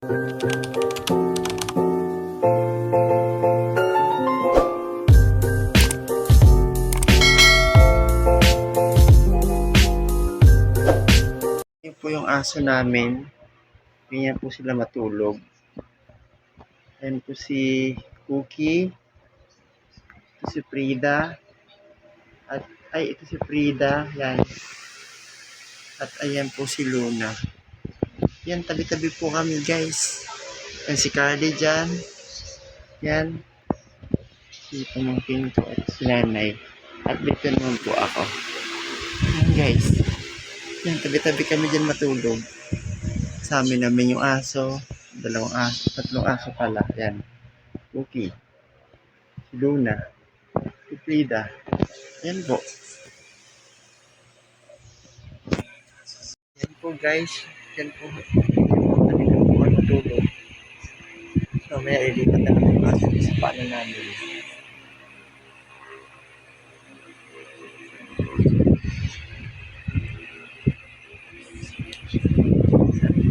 Po yung aso namin. Ganyan po sila matulog. Ayan po si Cookie. Ito si Frida. At, ay, ito si Frida. Yan. At ayan po si Luna. Yan, tabi-tabi po kami guys. Yan si Carly dyan. Yan. Si pamangkin ko at si nanay. At dito naman po ako. Yan guys. Yan, tabi-tabi kami dyan matulog. Sa amin namin yung aso. Dalawang aso. Tatlong aso pala. Yan. Cookie. Si Luna. Si Frida. Yan po. Yan po guys. Yan po. Kami na po matulog. So, may ilipat na naman yung aso sa paano namin.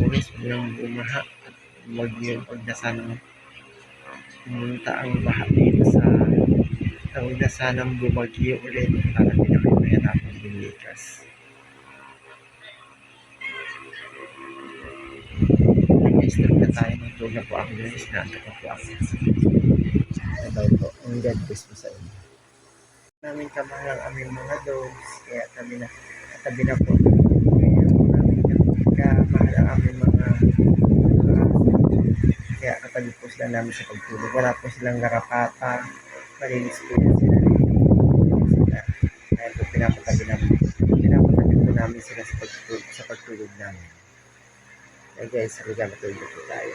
Pulis yung bumaha at wag yun pag nasa ng pumunta ang baha dito sa tawag na sanang bumagyo ulit para hindi na kayo mahirapan lumikas. Nag-stop na tayo ng tulog po ako isnanta ko po ako. Sabay po, ang God bless po sa inyo. Namin kamahal ang aming mga dogs, kaya kami na, katabi na po. Kaya po namin kamahal ang aming mga. Kaya katabi po sila namin sa pagtulog. Wala po silang garapata. Malinis po yan sila. Kaya po pinapatabi namin. Pinapatabi po namin sila sa pagtulog, sa pagtulog namin. Eh guys, hanggang matulog po tayo.